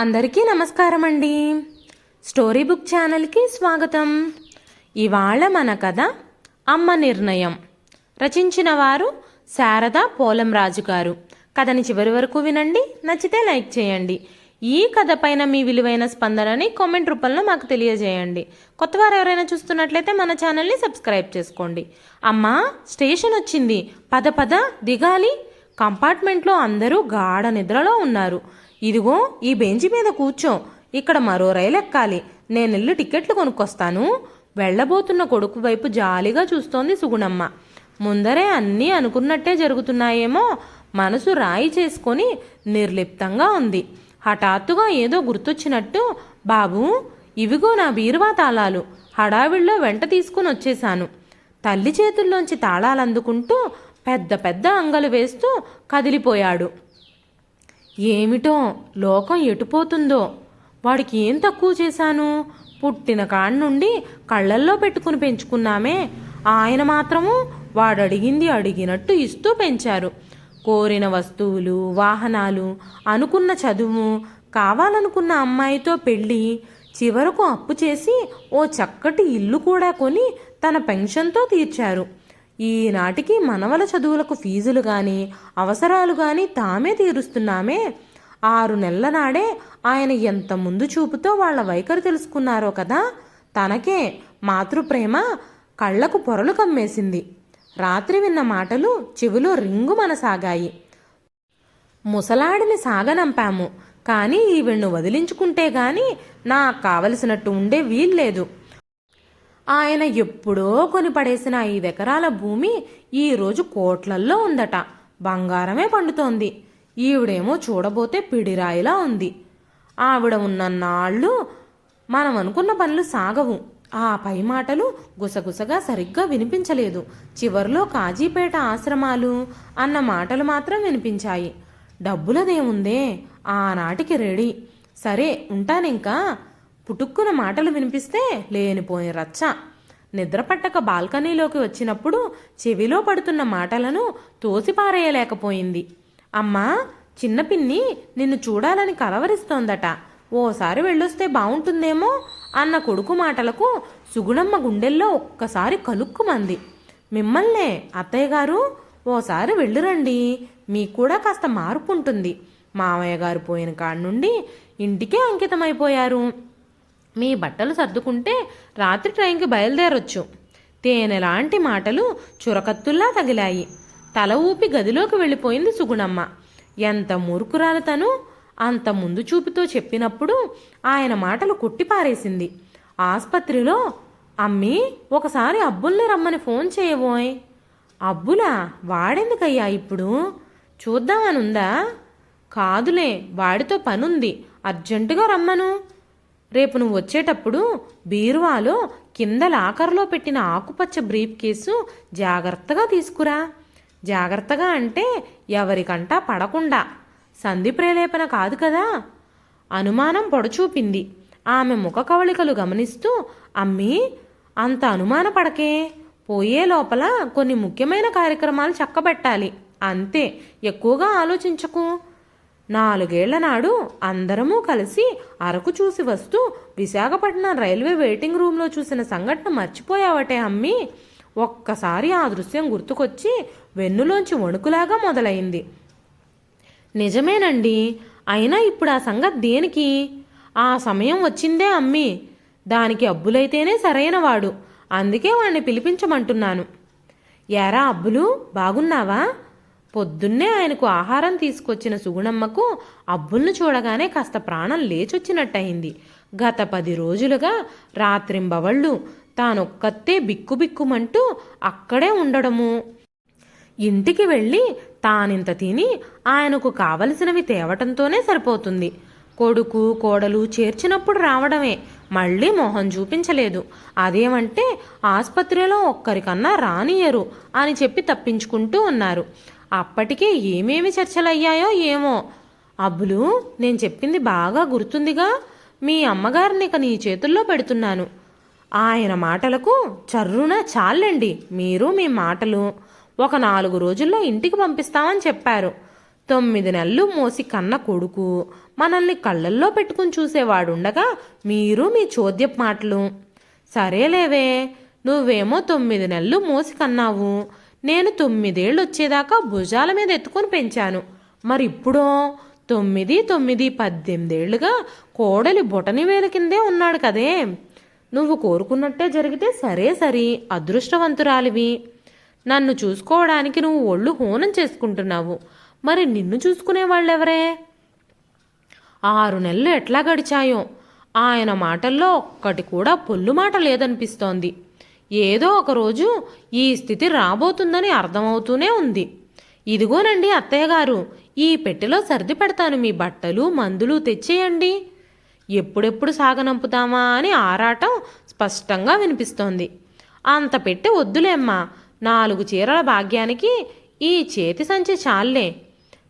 అందరికీ నమస్కారం అండి స్టోరీ బుక్ ఛానల్కి స్వాగతం. ఇవాళ మన కథ అమ్మ నిర్ణయం. రచించిన వారు శారద పోలంరాజు గారు. కథని చివరి వరకు వినండి నచ్చితే లైక్ చేయండి. ఈ కథ పైన మీ విలువైన స్పందనని కామెంట్ రూపంలో మాకు తెలియజేయండి. కొత్తవారు ఎవరైనా చూస్తున్నట్లయితే మన ఛానల్ని సబ్స్క్రైబ్ చేసుకోండి. అమ్మా స్టేషన్ వచ్చింది. పద పద దిగాలి. కంపార్ట్మెంట్లో అందరూ గాఢ నిద్రలో ఉన్నారు. ఇదిగో ఈ బెంచి మీద కూర్చో. ఇక్కడ మరో రైలు ఎక్కాలి. నేనెళ్ళి టికెట్లు కొనుక్కొస్తాను. వెళ్ళబోతున్న కొడుకు వైపు జాలిగా చూస్తోంది సుగుణమ్మ. ముందరే అన్నీ అనుకున్నట్టే జరుగుతున్నాయేమో మనసు రాయి చేసుకొని నిర్లిప్తంగా ఉంది. హఠాత్తుగా ఏదో గుర్తొచ్చినట్టు బాబు ఇవిగో నా బీరువా తాళాలు. హడావిడిలో వెంట తీసుకుని వచ్చేశాను. తల్లి చేతుల్లోంచి తాళాలు అందుకుంటూ పెద్ద పెద్ద అంగలు వేస్తూ కదిలిపోయాడు. ఏమిటో లోకం ఎటుపోతుందో వాడికి ఏం తక్కువ చేశాను? పుట్టిన నుండి కళ్ళల్లో పెట్టుకుని పెంచుకున్నామే. ఆయన మాత్రము వాడు అడిగింది అడిగినట్టు ఇస్తూ పెంచారు. కోరిన వస్తువులు వాహనాలు అనుకున్న చదువు కావాలనుకున్న అమ్మాయితో పెళ్ళి చివరకు అప్పు చేసి ఓ చక్కటి ఇల్లు కూడా కొని తన పెన్షన్తో తీర్చారు. ఈనాటికి మనవల చదువులకు ఫీజులు కానీ అవసరాలు కానీ తామే తీరుస్తున్నామే. ఆరు నెలల నాడే ఆయన ఎంత ముందు చూపుతో వాళ్ళ వైఖరి తెలుసుకున్నారో కదా? తనకే మాతృప్రేమ కళ్ళకు పొరలు కమ్మేసింది. రాత్రి విన్న మాటలు చెవిలో రింగు మనసాగాయి. ముసలాడిని సాగనంపాము కానీ ఈవిడ్ను వదిలించుకుంటే గాని నాకు కావలసినట్టు ఉండే వీల్లేదు. ఆయన ఎప్పుడో కొనిపడేసిన ఐదు ఐదెకరాల భూమి ఈరోజు కోట్లల్లో ఉందట. బంగారమే పండుతోంది. ఈవిడేమో చూడబోతే పిడిరాయిలా ఉంది. ఆవిడ ఉన్న నాళ్ళు మనం అనుకున్న పనులు సాగవు. ఆ పై మాటలు గుసగుసగా సరిగ్గా వినిపించలేదు. చివరిలో కాజీపేట ఆశ్రమాలు అన్న మాటలు మాత్రం వినిపించాయి. డబ్బులదేముందే? ఆనాటికి రెడీ. సరే ఉంటానింకా? పుటుక్కున మాటలు వినిపిస్తే లేనిపోయిన రచ్చ. నిద్రపట్టక బాల్కనీలోకి వచ్చినప్పుడు చెవిలో పడుతున్న మాటలను తోసిపారేయలేకపోయింది. అమ్మా చిన్నపిన్ని నిన్ను చూడాలని కలవరిస్తోందట. ఓసారి వెళ్ళొస్తే బావుంటుందేమో అన్న కొడుకు మాటలకు సుగుణమ్మ గుండెల్లో ఒక్కసారి కలుక్కుమంది మిమ్మల్నే అత్తయ్య గారు ఓసారి వెళ్ళురండి. మీకు కూడా కాస్త మార్పు ఉంటుంది మామయ్య గారు పోయిన కాడ నుండి ఇంటికే అంకితమైపోయారు. మీ బట్టలు సర్దుకుంటే రాత్రి ట్రైన్కి బయలుదేరొచ్చు. తేనెలాంటి మాటలు చురకత్తుల్లా తగిలాయి. తల ఊపి గదిలోకి వెళ్ళిపోయింది సుగుణమ్మ. ఎంత మురుకురాలు తను! అంత ముందు చూపుతో చెప్పినప్పుడు ఆయన మాటలు కొట్టిపారేసింది. ఆసుపత్రిలో అమ్మి ఒకసారి అబ్బుల్ని రమ్మని ఫోన్ చేయబోయ్. అబ్బులా? వాడెందుకయ్యా ఇప్పుడు? చూద్దామనుందా? కాదులే వాడితో పనుంది. అర్జెంటుగా రమ్మను. రేపు నువ్వు వచ్చేటప్పుడు బీరువాలో కింద లాకర్లో పెట్టిన ఆకుపచ్చ బ్రీఫ్ కేసు జాగ్రత్తగా తీసుకురా. జాగ్రత్తగా అంటే ఎవరికంటా పడకుండా. సంధి ప్రేలేపన కాదు కదా. అనుమానం పొడచూపింది. ఆమె ముఖ కవళికలు గమనిస్తూ అమ్మీ అంత అనుమాన పడకే. పోయే లోపల కొన్ని ముఖ్యమైన కార్యక్రమాలు చక్కబెట్టాలి. అంతే. ఎక్కువగా ఆలోచించకు. నాలుగేళ్ళ నాడు అందరము కలిసి అరకు చూసి వస్తూ విశాఖపట్నం రైల్వే వెయిటింగ్ రూమ్లో చూసిన సంఘటన మర్చిపోయావటే అమ్మి. ఒక్కసారి ఆ దృశ్యం గుర్తుకొచ్చి వెన్నులోంచి వణుకులాగా మొదలైంది. నిజమేనండి అయినా ఇప్పుడు ఆ సంగతి దేనికి? ఆ సమయం వచ్చిందే అమ్మి. దానికి అబ్బులైతేనే సరైన వాడు అందుకే వాణ్ణి పిలిపించమంటున్నాను. ఎరా అబ్బులు బాగున్నావా? పొద్దున్నే ఆయనకు ఆహారం తీసుకొచ్చిన సుగుణమ్మకు అబ్బుల్ని చూడగానే కాస్త ప్రాణం లేచొచ్చినట్టయింది. గత పది రోజులుగా రాత్రింబవళ్ళు తానొక్కతే బిక్కుబిక్కుమంటూ అక్కడే ఉండడము. ఇంటికి వెళ్ళి తానింత తిని ఆయనకు కావలసినవి తేవటంతోనే సరిపోతుంది. కొడుకు కోడలు చేర్చినప్పుడు రావడమే. మళ్ళీ మొహం చూపించలేదు. అదేమంటే ఆసుపత్రిలో ఒక్కరికన్నా రానియరు అని చెప్పి తప్పించుకుంటూ ఉన్నారు. అప్పటికే ఏమేమి చర్చలయ్యాయో ఏమో. అబ్బులు నేను చెప్పింది బాగా గుర్తుందిగా. మీ అమ్మగారిని ఇక నీ చేతుల్లో పెడుతున్నాను. ఆయన మాటలకు చర్రున చాలండి. మీరు మీ మాటలు ఒక నాలుగు రోజుల్లో ఇంటికి పంపిస్తామని చెప్పారు. తొమ్మిది నెలలు మోసి కన్న కొడుకు మనల్ని కళ్ళల్లో పెట్టుకుని చూసేవాడుండగా మీరు మీ చోద్యపు మాటలు. సరేలేవే నువ్వేమో తొమ్మిది నెలలు మోసి కన్నావు. నేను తొమ్మిదేళ్ళు వచ్చేదాకా భుజాల మీద ఎత్తుకొని పెంచాను. మరి ఇప్పుడో తొమ్మిది తొమ్మిది పద్దెనిమిదేళ్ళుగా కోడలి బొటని వేలు కిందే ఉన్నాడు కదే. నువ్వు కోరుకున్నట్టే జరిగితే సరే సరి అదృష్టవంతురాలివి. నన్ను చూసుకోవడానికి నువ్వు ఒళ్ళు హోనం చేసుకుంటున్నావు. మరి నిన్ను చూసుకునే వాళ్ళెవరే? ఆరు నెలలు ఎట్లా గడిచాయో. ఆయన మాటల్లో ఒక్కటి కూడా పొల్లు మాట లేదనిపిస్తోంది. ఏదో ఒకరోజు ఈ స్థితి రాబోతుందని అర్థమవుతూనే ఉంది. ఇదిగోనండి అత్తయ్య గారు ఈ పెట్టెలో సర్ది పెడతాను. మీ బట్టలు మందులు తెచ్చేయండి. ఎప్పుడెప్పుడు సాగనంపుతామా అని ఆరాటం స్పష్టంగా వినిపిస్తోంది. అంత పెట్టె వద్దులేమ్మా. నాలుగు చీరల భాగ్యానికి ఈ చేతి సంచి చాలే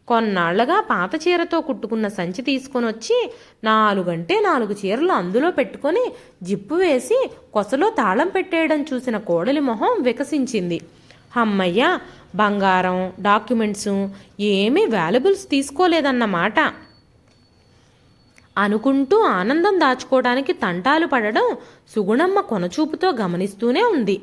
కొన్నాళ్ళుగా పాత చీరతో కుట్టుకున్న సంచి తీసుకొని వచ్చి నాలుగంటే నాలుగు చీరలు అందులో పెట్టుకొని జిప్పు వేసి కొసలో తాళం పెట్టేయడం చూసిన కోడలి మొహం వికసించింది. అమ్మయ్య బంగారం డాక్యుమెంట్స్ ఏమీ వాల్యుబుల్స్ తీసుకోలేదన్నమాట. అనుకుంటూ ఆనందం దాచుకోవడానికి తంటాలు పడడం సుగుణమ్మ కొనచూపుతో గమనిస్తూనే ఉంది.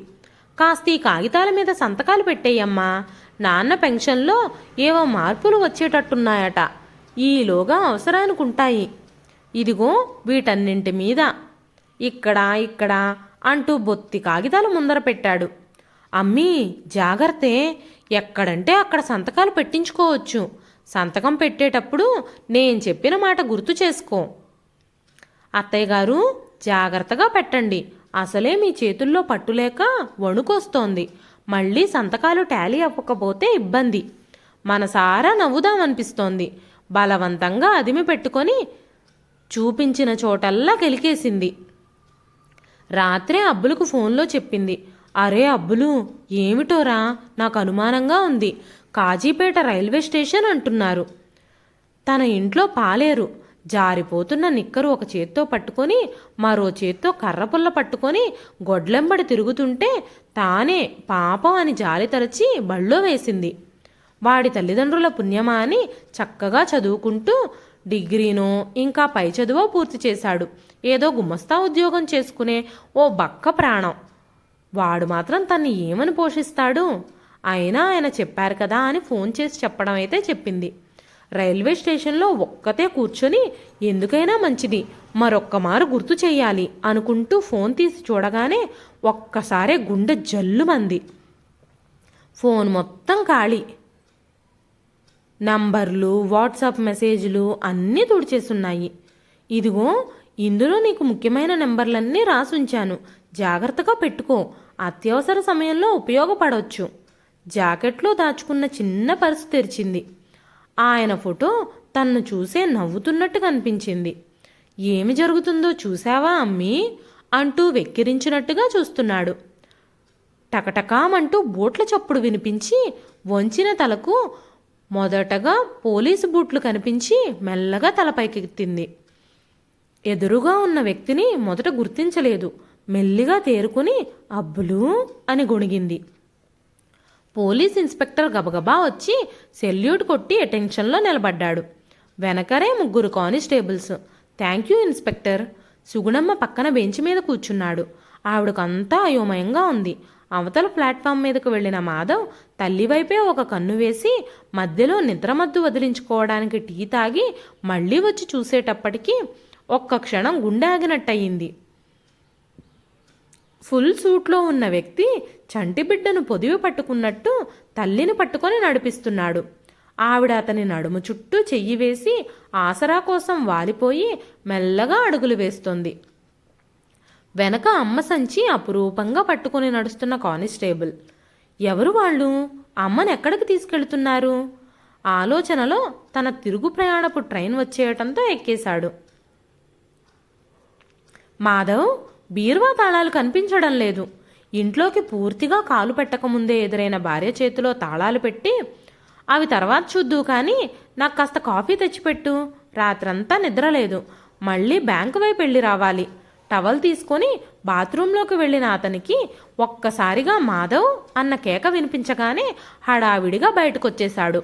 కాస్త ఈ కాగితాల మీద సంతకాలు పెట్టేయమ్మా. నాన్న పెన్షన్లో ఏవో మార్పులు వచ్చేటట్టున్నాయట. ఈలోగా అవసరానికి ఉంటాయి ఇదిగో వీటన్నింటి మీద. ఇక్కడ ఇక్కడ అంటూ బొత్తి కాగితాలు ముందర పెట్టాడు. అమ్మీ జాగ్రత్తే. ఎక్కడంటే అక్కడ సంతకాలు పెట్టించుకోవచ్చు. సంతకం పెట్టేటప్పుడు నేను చెప్పిన మాట గుర్తు చేసుకో. అత్తయ్య గారు జాగ్రత్తగా పెట్టండి. అసలే మీ చేతుల్లో పట్టులేక వణుకొస్తోంది. మళ్ళీ సంతకాలు టాలీ అవ్వకపోతే ఇబ్బంది. మనసారా నవ్వుదామనిపిస్తోంది. బలవంతంగా అదిమి పెట్టుకొని చూపించిన చోటల్లా కెలికేసింది. రాత్రే అబ్బులకు ఫోన్లో చెప్పింది. అరే అబ్బులు ఏమిటోరా? నాకు అనుమానంగా ఉంది. కాజీపేట రైల్వే స్టేషన్ అంటున్నారు. తన ఇంట్లో పాలేరు. జారిపోతున్న నిక్కరు ఒక చేత్తో పట్టుకొని మరో చేత్తో కర్రపుల్ల పట్టుకొని గొడ్లెంబడి తిరుగుతుంటే తానే పాపం అని జాలి తలచి బళ్ళో వేసింది. వాడి తల్లిదండ్రుల పుణ్యమా అని చక్కగా చదువుకుంటూ డిగ్రీనో ఇంకా పై చదువో పూర్తి చేశాడు. ఏదో గుమస్తా ఉద్యోగం చేసుకునే ఓ బక్క ప్రాణం. వాడు మాత్రం తన్ని ఏమని పోషిస్తాడు? అయినా ఆయన చెప్పారు కదా అని ఫోన్ చేసి చెప్పడం అయితే చెప్పింది. రైల్వే స్టేషన్లో ఒక్కతే కూర్చొని ఎందుకైనా మంచిది మరొక్కమారు గుర్తు చేయాలి అనుకుంటూ ఫోన్ తీసి చూడగానే ఒక్కసారే గుండె జల్లుమంది. ఫోన్ మొత్తం ఖాళీ. నంబర్లు వాట్సాప్ మెసేజ్లు అన్నీ తుడిచేస్తున్నాయి ఇదిగో ఇందులో నీకు ముఖ్యమైన నెంబర్లన్నీ రాసుంచాను. జాగ్రత్తగా పెట్టుకో అత్యవసర సమయంలో ఉపయోగపడవచ్చు జాకెట్లో దాచుకున్న చిన్న పర్సు తెరిచింది. ఆయన ఫోటో తన్ను చూసే నవ్వుతున్నట్టు కనిపించింది ఏమి జరుగుతుందో చూసావా అమ్మీ? అంటూ వెక్కిరించినట్టుగా చూస్తున్నాడు. టకటకామంటూ బూట్ల చప్పుడు వినిపించి వంచిన తలకు మొదటగా పోలీసు బూట్లు కనిపించి మెల్లగా తలపైకెత్తింది. ఎదురుగా ఉన్న వ్యక్తిని మొదట గుర్తించలేదు. మెల్లిగా తేరుకుని అబ్బులు అని గొణిగింది. పోలీస్ ఇన్స్పెక్టర్ గబగబా వచ్చి సెల్యూట్ కొట్టి అటెన్షన్లో నిలబడ్డాడు. వెనకరే ముగ్గురు constables. Thank you inspector. Sugunamma పక్కన బెంచ్ మీద కూర్చున్నాడు. ఆవిడకంతా అయోమయంగా ఉంది. అవతల ప్లాట్ఫామ్ మీదకు వెళ్ళిన మాధవ్ తల్లి వైపే ఒక కన్ను వేసి మధ్యలో నిద్రమద్దు వదిలించుకోవడానికి టీ తాగి మళ్ళీ వచ్చి చూసేటప్పటికీ ఒక్క క్షణం గుండె ఆగినట్టయింది ఫుల్ సూట్లో ఉన్న వ్యక్తి చంటి బిడ్డను పొదివి పట్టుకున్నట్టు తల్లిని పట్టుకొని నడిపిస్తున్నాడు. ఆవిడ అతని నడుము చుట్టూ చెయ్యి వేసి ఆసరా కోసం వాలిపోయి మెల్లగా అడుగులు వేస్తోంది. వెనక అమ్మ సంచి అపురూపంగా పట్టుకొని నడుస్తున్న కానిస్టేబుల్. ఎవరు వాళ్ళు? అమ్మను ఎక్కడికి తీసుకెళ్తున్నారు? ఆలోచనలో తన తిరుగు ప్రయాణపు ట్రైన్ వచ్చేయటంతో ఎక్కేశాడు. మాధవ్ బీరువా తాళాలు కనిపించడం లేదు. ఇంట్లోకి పూర్తిగా కాలు పెట్టకముందే ఎదురైన భార్య చేతిలో తాళాలు పెట్టి అవి తర్వాత చూద్దు కానీ నాకు కాస్త కాఫీ తెచ్చిపెట్టు. రాత్రంతా నిద్రలేదు. మళ్ళీ బ్యాంకు వైపు వెళ్ళి రావాలి. టవల్ తీసుకొని బాత్రూంలోకి వెళ్ళిన అతనికి ఒక్కసారిగా మాధవ్ అన్న కేక వినిపించగానే హడావిడిగా బయటకొచ్చేశాడు.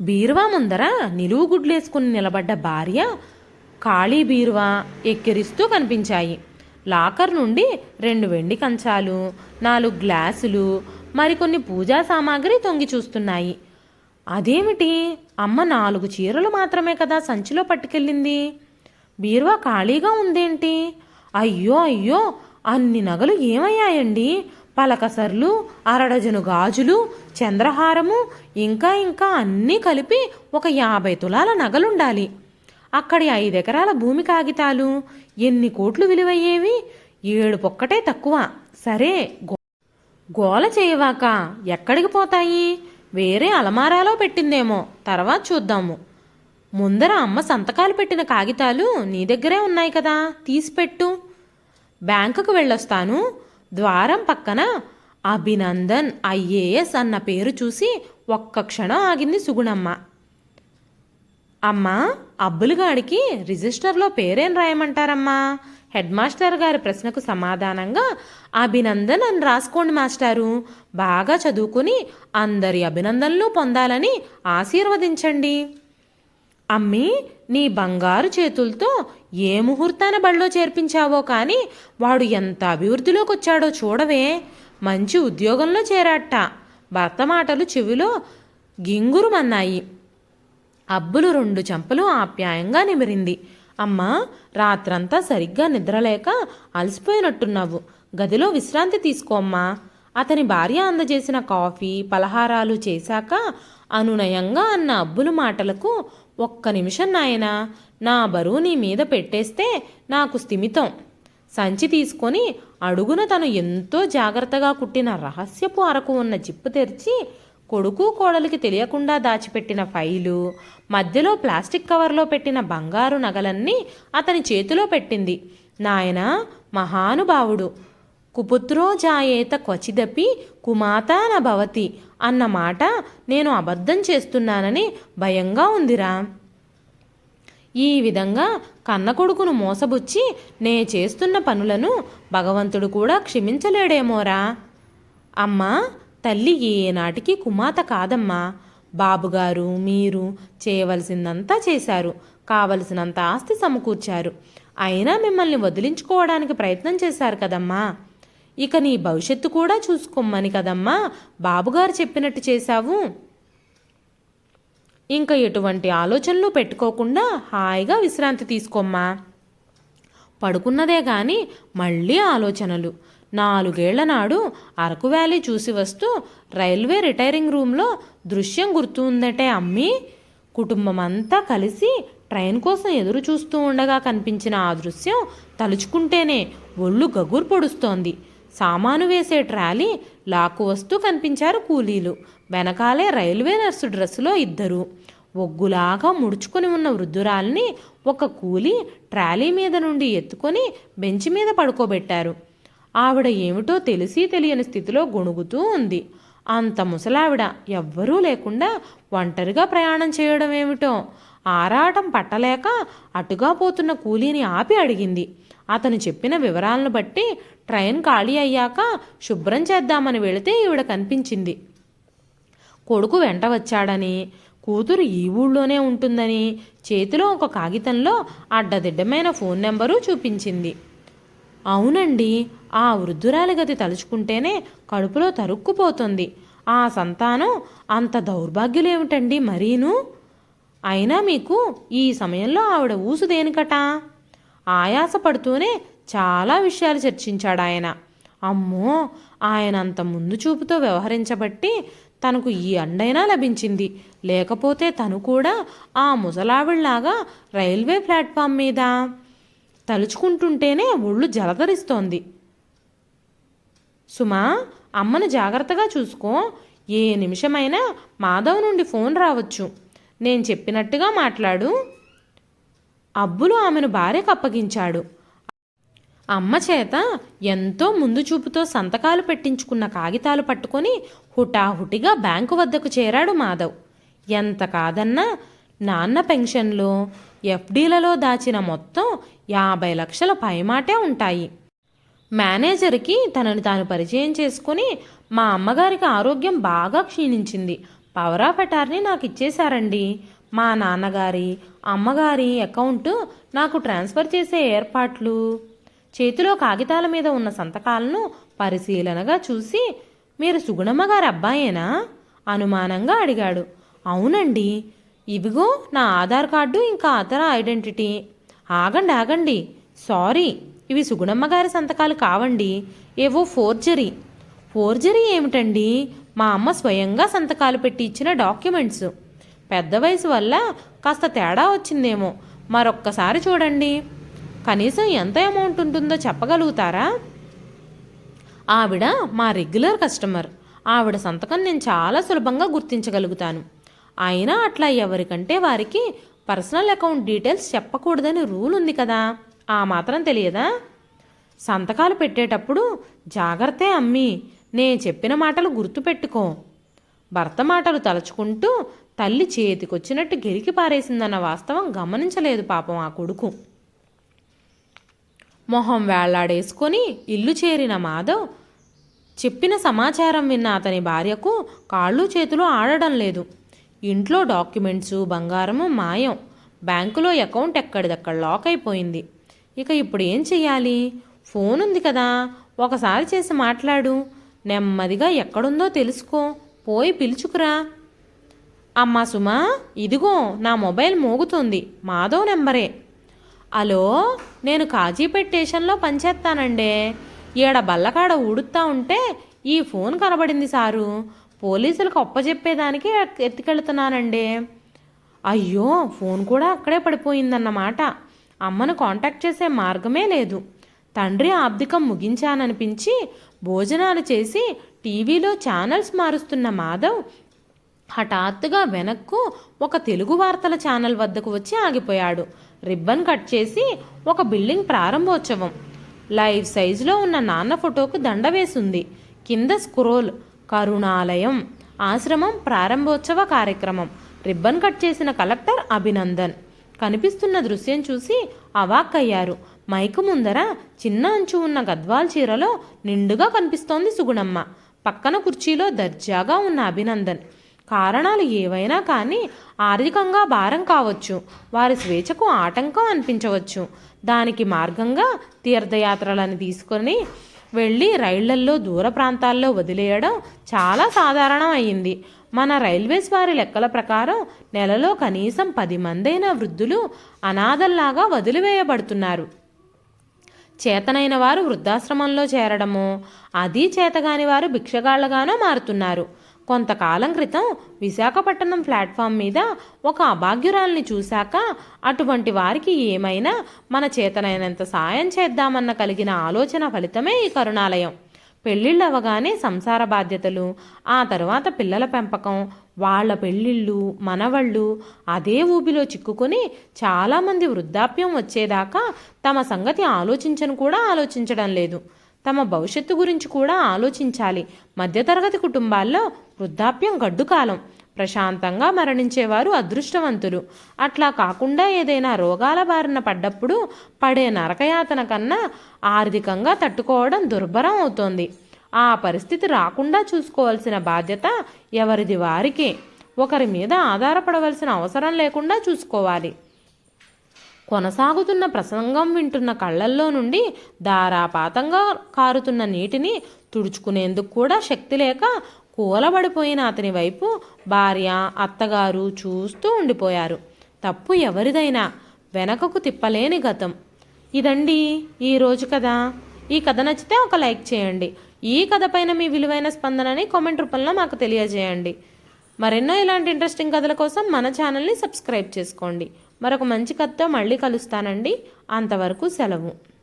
బీరువా ముందర నిలువు గుడ్లేసుకుని నిలబడ్డ భార్య ఖాళీ బీరువా ఎక్కిరిస్తూ కనిపించాయి. లాకర్ నుండి రెండు వెండి కంచాలు నాలుగు గ్లాసులు మరికొన్ని పూజా సామాగ్రి తొంగి చూస్తున్నాయి. అదేమిటి? అమ్మ నాలుగు చీరలు మాత్రమే కదా సంచిలో పట్టుకెళ్ళింది. బీరువా ఖాళీగా ఉందేంటి? అయ్యో అయ్యో అన్ని నగలు ఏమయ్యాయండి? పలకసర్లు అరడజను గాజులు చంద్రహారము ఇంకా ఇంకా అన్నీ కలిపి ఒక యాభై తులాల నగలుండాలి. అక్కడి ఐదెకరాల భూమి కాగితాలు. ఎన్ని కోట్లు విలువయ్యేవి? ఏడు పొక్కటే తక్కువ. సరే గో- గోల చేయవాక ఎక్కడికి పోతాయి? వేరే అలమారాలో పెట్టిందేమో. తర్వాత చూద్దాము. ముందర అమ్మ సంతకాలు పెట్టిన కాగితాలు నీ దగ్గరే ఉన్నాయి కదా. తీసిపెట్టు బ్యాంకుకు వెళ్ళొస్తాను. ద్వారం పక్కన అభినందన్ ఐఏఎస్ అన్న పేరు చూసి ఒక్క క్షణం ఆగింది సుగుణమ్మ. అమ్మా అబ్బులుగాడికి రిజిస్టర్లో పేరేం రాయమంటారమ్మా? హెడ్ మాస్టర్ గారి ప్రశ్నకు సమాధానంగా అభినందన్ అని రాసుకోండి మాస్టారు. బాగా చదువుకుని అందరి అభినందనలు పొందాలని ఆశీర్వదించండి. అమ్మి నీ బంగారు చేతులతో ఏ ముహూర్తాన బడిలో చేర్పించావో కానీ వాడు ఎంత అభివృద్ధిలోకి వచ్చాడో చూడవే. మంచి ఉద్యోగంలో చేరాట భర్త మాటలు చెవిలో గింగురుమన్నాయి. అబ్బులు రెండు చెంపలు ఆప్యాయంగా నిమిరింది. అమ్మా రాత్రంతా సరిగ్గా నిద్రలేక అలసిపోయినట్టున్నావు. గదిలో విశ్రాంతి తీసుకోమ్మా అతని భార్య అందజేసిన కాఫీ పలహారాలు చేశాక అనునయంగా అన్న అబ్బులు మాటలకు ఒక్క నిమిషం నాయనా నా బరువు నీ మీద పెట్టేస్తే నాకు స్థిమితం. సంచి తీసుకొని అడుగున తను ఎంతో జాగ్రత్తగా కుట్టిన రహస్యపు అరకు ఉన్న జిప్పు తెరిచి కొడుకు కోడలికి తెలియకుండా దాచిపెట్టిన ఫైలు మధ్యలో ప్లాస్టిక్ కవర్లో పెట్టిన బంగారు నగలన్నీ అతని చేతిలో పెట్టింది. నాయన మహానుభావుడు కుపుత్రో జాయేత క్వచిదపి కుమాతా నా భవతి అన్న మాట నేను అబద్ధం చేస్తున్నానని భయంగా ఉందిరా. ఈ విధంగా కన్న కొడుకును మోసబుచ్చి నే చేస్తున్న పనులను భగవంతుడు కూడా క్షమించలేడేమోరా. అమ్మా తల్లి ఏనాటికి కుమాత కాదమ్మా. బాబుగారు మీరు చేయవలసిందంతా చేశారు. కావలసినంత ఆస్తి సమకూర్చారు. అయినా మిమ్మల్ని వదిలించుకోవడానికి ప్రయత్నం చేశారు కదమ్మా. ఇక నీ భవిష్యత్తు కూడా చూసుకోమని కదమ్మా. బాబుగారు చెప్పినట్టు చేశావు. ఇంకా ఎటువంటి ఆలోచనలు పెట్టుకోకుండా హాయిగా విశ్రాంతి తీసుకోమ్మా. పడుకున్నదే కానీ మళ్ళీ ఆలోచనలు. నాలుగేళ్ళ నాడు అరకు వ్యాలీ చూసి వస్తూ రైల్వే రిటైరింగ్ రూమ్లో దృశ్యం గుర్తు ఉందటే అమ్మి. కుటుంబం అంతా కలిసి ట్రైన్ కోసం ఎదురు చూస్తూ ఉండగా కనిపించిన ఆ దృశ్యం తలుచుకుంటేనే ఒళ్ళు గగురు పొడుస్తోంది. సామాను వేసే ట్రాలీ లాక్కు వస్తూ కనిపించారు కూలీలు. వెనకాలే రైల్వే నర్సు డ్రెస్సులో ఇద్దరు. ఒగ్గులాగా ముడుచుకొని ఉన్న వృద్ధురాల్ని ఒక కూలి ట్రాలీ మీద నుండి ఎత్తుకొని బెంచ్ మీద పడుకోబెట్టారు. ఆవిడ ఏమిటో తెలిసి తెలియని స్థితిలో గొణుగుతూ ఉంది. అంత ముసలావిడ ఎవ్వరూ లేకుండా ఒంటరిగా ప్రయాణం చేయడం ఏమిటో ఆరాటం పట్టలేక అటుగా పోతున్న కూలీని ఆపి అడిగింది. అతను చెప్పిన వివరాలను బట్టి ట్రైన్ ఖాళీ అయ్యాక శుభ్రం చేద్దామని వెళితే ఈవిడ కనిపించింది. కొడుకు వెంట వచ్చాడని కూతురు ఈ ఊళ్ళోనే ఉంటుందని చేతిలో ఒక కాగితంలో అడ్డదిడ్డమైన ఫోన్ నెంబరు చూపించింది. అవునండి ఆ వృద్ధురాలి గతి తలుచుకుంటేనే కడుపులో తరుక్కుపోతుంది. ఆ సంతానం అంత దౌర్భాగ్యులేమిటండి మరీను? అయినా మీకు ఈ సమయంలో ఆవిడ ఊసు దేనికట? ఆయాసపడుతూనే చాలా విషయాలు చర్చించాడు ఆయన అమ్మో ఆయన అంత ముందు చూపుతో వ్యవహరించబట్టి తనకు ఈ అండైనా లభించింది. లేకపోతే తను కూడా ఆ ముసలావిళ్ళాగా రైల్వే ప్లాట్ఫామ్ మీద తలుచుకుంటుంటేనే ఒళ్ళు జలధరిస్తోంది సుమా అమ్మను జాగ్రత్తగా చూసుకో. ఏ నిమిషమైనా మాధవ్ నుండి ఫోన్ రావచ్చు. నేను చెప్పినట్టుగా మాట్లాడు. అబ్బులు ఆమెను భార్యకు అప్పగించాడు. అమ్మ చేత ఎంతో ముందు చూపుతో సంతకాలు పెట్టించుకున్న కాగితాలు పట్టుకొని హుటాహుటిగా బ్యాంకు వద్దకు చేరాడు మాధవ్. ఎంత కాదన్నా నాన్న పెన్షన్లో ఎఫ్డీలలో దాచిన మొత్తం యాభై లక్షల పైమాటే ఉంటాయి. మేనేజర్కి తనని తాను పరిచయం చేసుకుని మా అమ్మగారికి ఆరోగ్యం బాగా క్షీణించింది. పవర్ ఆఫ్ అటార్నీ నాకు ఇచ్చేశారండి. మా నాన్నగారి అమ్మగారి అకౌంట్ నాకు ట్రాన్స్ఫర్ చేసే ఏర్పాట్లు చేతిలో కాగితాల మీద ఉన్న సంతకాలను పరిశీలనగా చూసి మీరు సుగుణమ్మ గారి అబ్బాయేనా? అనుమానంగా అడిగాడు. అవునండి. ఇవిగో నా ఆధార్ కార్డు ఇంకా అతర ఐడెంటిటీ. ఆగండి ఆగండి. సారీ ఇవి సుగుణమ్మ గారి సంతకాలు కావండి. ఏవో ఫోర్జరీ. ఫోర్జరీ ఏమిటండి? మా అమ్మ స్వయంగా సంతకాలు పెట్టి ఇచ్చిన డాక్యుమెంట్స్. పెద్ద వయసు వల్ల కాస్త తేడా వచ్చిందేమో. మరొక్కసారి చూడండి. కనీసం ఎంత అమౌంట్ ఉంటుందో చెప్పగలుగుతారా? ఆవిడ మా రెగ్యులర్ కస్టమర్. ఆవిడ సంతకం నేను చాలా సులభంగా గుర్తించగలుగుతాను. అయినా అట్లా ఎవరికంటే వారికి పర్సనల్ అకౌంట్ డీటెయిల్స్ చెప్పకూడదని రూల్ ఉంది కదా. ఆ మాత్రం తెలియదా? సంతకాలు పెట్టేటప్పుడు జాగ్రత్తే అమ్మి నే చెప్పిన మాటలు గుర్తుపెట్టుకో భర్త మాటలు తలుచుకుంటూ తల్లి చేతికొచ్చినట్టు గెలికి పారేసిందన్న వాస్తవం గమనించలేదు పాపం ఆ కొడుకు. మొహం వేళ్ళాడేసుకొని ఇల్లు చేరిన మాధవ్ చెప్పిన సమాచారం విన్న అతని భార్యకు కాళ్ళు చేతులు ఆడడం లేదు. ఇంట్లో డాక్యుమెంట్స్ బంగారము మాయం. బ్యాంకులో అకౌంట్ ఎక్కడిదక్కడ లాక్ అయిపోయింది. ఇక ఇప్పుడు ఏం చెయ్యాలి? ఫోన్ ఉంది కదా. ఒకసారి చేసి మాట్లాడు. నెమ్మదిగా ఎక్కడుందో తెలుసుకో. పోయి పిలుచుకురా. అమ్మా సుమా ఇదిగో నా మొబైల్ మోగుతుంది. మాధవ్ నెంబరే. హలో నేను కాజీపేట్ స్టేషన్లో పనిచేస్తానండే. ఈడ బల్లకాడ ఊడుతా ఉంటే ఈ ఫోన్ కనబడింది సారు. పోలీసులకు అప్పచెప్పేదానికి ఎత్తుకెళ్తున్నానండి. అయ్యో ఫోన్ కూడా అక్కడే పడిపోయిందన్నమాట. అమ్మను కాంటాక్ట్ చేసే మార్గమే లేదు. తండ్రి ఆబ్దికం ముగించాననిపించి భోజనాలు చేసి టీవీలో ఛానల్స్ మారుస్తున్న మాధవ్ హఠాత్తుగా వెనక్కు ఒక తెలుగు వార్తల ఛానల్ వద్దకు వచ్చి ఆగిపోయాడు. రిబ్బన్ కట్ చేసి ఒక బిల్డింగ్ ప్రారంభోత్సవం. లైవ్ సైజులో ఉన్న నాన్న ఫోటోకు దండ వేసింది. కింద స్క్రోల్. కరుణాలయం. ఆశ్రమం ప్రారంభోత్సవ కార్యక్రమం. రిబ్బన్ కట్ చేసిన కలెక్టర్ అభినందన్. కనిపిస్తున్న దృశ్యం చూసి అవాక్కయ్యారు. మైకు ముందర చిన్న అంచు ఉన్న గద్వాల్ చీరలో నిండుగా కనిపిస్తోంది సుగుణమ్మ. పక్కన కుర్చీలో దర్జాగా ఉన్న అభినందన్. కారణాలు ఏవైనా కానీ ఆర్థికంగా భారం కావచ్చు. వారి స్వేచ్ఛకు ఆటంకం అనిపించవచ్చు. దానికి మార్గంగా తీర్థయాత్రలను తీసుకొని వెళ్ళి రైళ్ళల్లో దూర ప్రాంతాల్లో వదిలేయడం చాలా సాధారణం అయింది మన రైల్వేస్ వారి లెక్కల ప్రకారం నెలలో కనీసం పది మందైన వృద్ధులు అనాథల్లాగా వదిలివేయబడుతున్నారు. చేతనైన వారు వృద్ధాశ్రమంలో చేరడము అది చేతగాని వారు భిక్షగాళ్ళగానో మారుతున్నారు. కొంతకాలం క్రితం విశాఖపట్నం ప్లాట్ఫామ్ మీద ఒక అభాగ్యురాల్ని చూశాక అటువంటి వారికి ఏమైనా మన చేతనైనంత సాయం చేద్దామన్న కలిగిన ఆలోచన ఫలితమే ఈ కరుణాలయం. పెళ్ళిళ్ళు అవగానే సంసార బాధ్యతలు ఆ తర్వాత పిల్లల పెంపకం వాళ్ళ పెళ్ళిళ్ళు మనవళ్ళు అదే ఊబిలో చిక్కుకొని చాలామంది వృద్ధాప్యం వచ్చేదాకా తమ సంగతి ఆలోచించను కూడా ఆలోచించడం లేదు. తమ భవిష్యత్తు గురించి కూడా ఆలోచించాలి. మధ్యతరగతి కుటుంబాల్లో వృద్ధాప్యం గడ్డుకాలం. ప్రశాంతంగా మరణించేవారు అదృష్టవంతులు. అట్లా కాకుండా ఏదైనా రోగాల బారిన పడ్డప్పుడు పడే నరకయాతన కన్నా ఆర్థికంగా తట్టుకోవడం దుర్భరం అవుతోంది. ఆ పరిస్థితి రాకుండా చూసుకోవాల్సిన బాధ్యత ఎవరిది వారికే. ఒకరి మీద ఆధారపడవలసిన అవసరం లేకుండా చూసుకోవాలి. కొనసాగుతున్న ప్రసంగం వింటున్న కళ్ళల్లో నుండి ధారాపాతంగా కారుతున్న నీటిని తుడుచుకునేందుకు కూడా శక్తి లేక కూలబడిపోయిన అతని వైపు భార్య అత్తగారు చూస్తూ ఉండిపోయారు. తప్పు ఎవరిదైనా వెనకకు తిప్పలేని గతం. ఇదండి ఈరోజు కదా ఈ కథ నచ్చితే ఒక లైక్ చేయండి. ఈ కథ పైన మీ విలువైన స్పందనని కామెంట్ రూపంలో మాకు తెలియజేయండి. మరెన్నో ఇలాంటి ఇంట్రెస్టింగ్ కథల కోసం మన ఛానల్ని సబ్స్క్రైబ్ చేసుకోండి. మరొక మంచి కథతో మళ్ళీ కలుస్తానండి. అంతవరకు సెలవు.